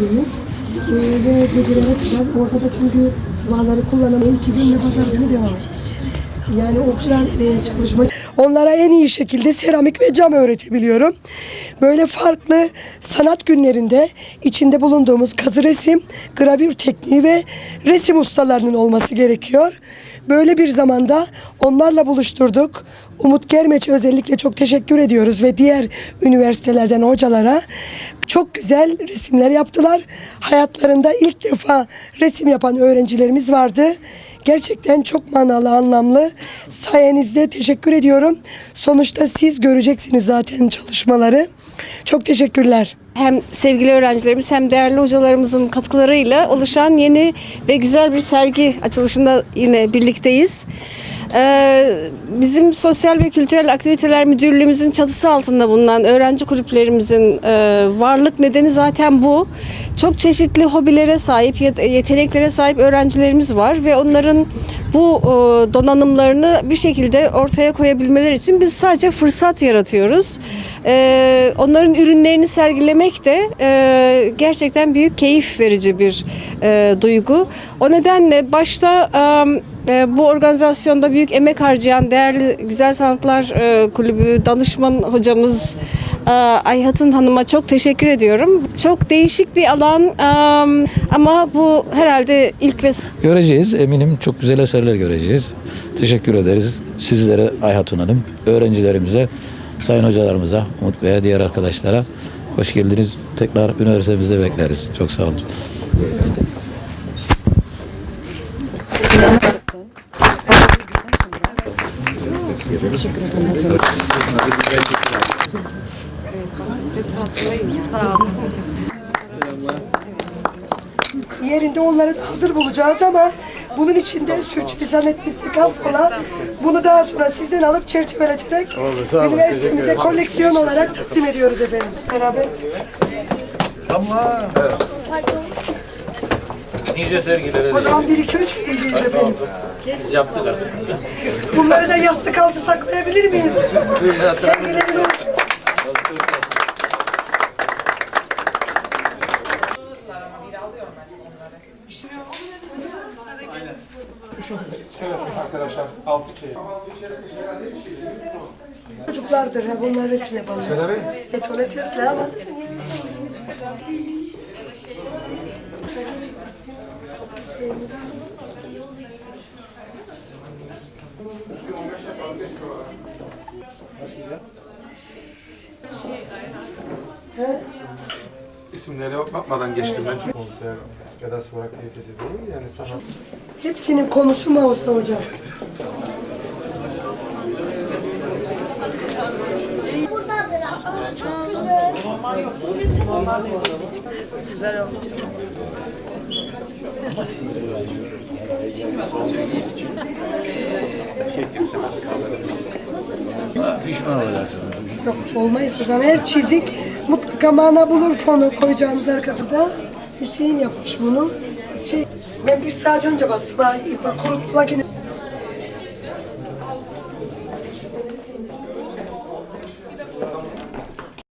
Biz ve gecelere kadar orada da çünkü silahları kullanan ilk izinle pazarcını devam Yani okçular e, çalışma. Onlara en iyi şekilde seramik ve cam öğretebiliyorum. Böyle farklı sanat günlerinde içinde bulunduğumuz kazı resim, gravür tekniği ve resim ustalarının olması gerekiyor. Böyle bir zamanda onlarla buluşturduk. Umut Germeç'e özellikle çok teşekkür ediyoruz ve diğer üniversitelerden hocalara çok güzel resimler yaptılar. Hayatlarında ilk defa resim yapan öğrencilerimiz vardı. Gerçekten çok manalı, anlamlı. Sayenizde teşekkür ediyorum. Sonuçta siz göreceksiniz zaten çalışmaları. Çok teşekkürler. Hem sevgili öğrencilerimiz hem değerli hocalarımızın katkılarıyla oluşan yeni ve güzel bir sergi açılışında yine birlikteyiz. Ee, bizim Sosyal ve Kültürel Aktiviteler Müdürlüğümüzün çatısı altında bulunan öğrenci kulüplerimizin e, varlık nedeni zaten bu. Çok çeşitli hobilere sahip, yet- yeteneklere sahip öğrencilerimiz var ve onların bu e, donanımlarını bir şekilde ortaya koyabilmeleri için biz sadece fırsat yaratıyoruz. E, onların ürünlerini sergilemek de e, gerçekten büyük keyif verici bir duygu. O nedenle başta bu organizasyonda büyük emek harcayan değerli Güzel Sanatlar Kulübü danışman hocamız Ayhatun Hanım'a çok teşekkür ediyorum. Çok değişik bir alan ama bu herhalde ilk ve Göreceğiz. Eminim çok güzel eserler göreceğiz. Teşekkür ederiz. Sizlere Ayhatun Hanım, öğrencilerimize, sayın hocalarımıza, Umut Bey'e, diğer arkadaşlara hoş geldiniz. Tekrar üniversitemizde bekleriz. Çok sağ olun. Yerinde onları da hazır bulacağız ama bunun için de sürçülisan etmiştik affola. Bunu daha sonra sizden alıp çerçeveleterek üniversitemize koleksiyon olarak takdim ediyoruz efendim. Beraber. Nice sergilere O zaman 1 2 3 gideceğiz efendim. yaptık artık. Bunları da yastık altı saklayabilir miyiz acaba? Sergilerin oluşması. Çocuklardır ha bunlar resim yapanlar. Detone sesli ama. İsimlere bakmadan geçtim ben çünkü konser ya da sonra kalitesi değil yani sanat. Hepsinin konusu mu olsa hocam? Pişman olacaksınız. Yok olmayız o zaman. Her çizik mutlaka mana bulur fonu koyacağımız arkasında. Hüseyin yapmış bunu. Şey, ben bir saat önce bastım. Ha, kurutma makinesi.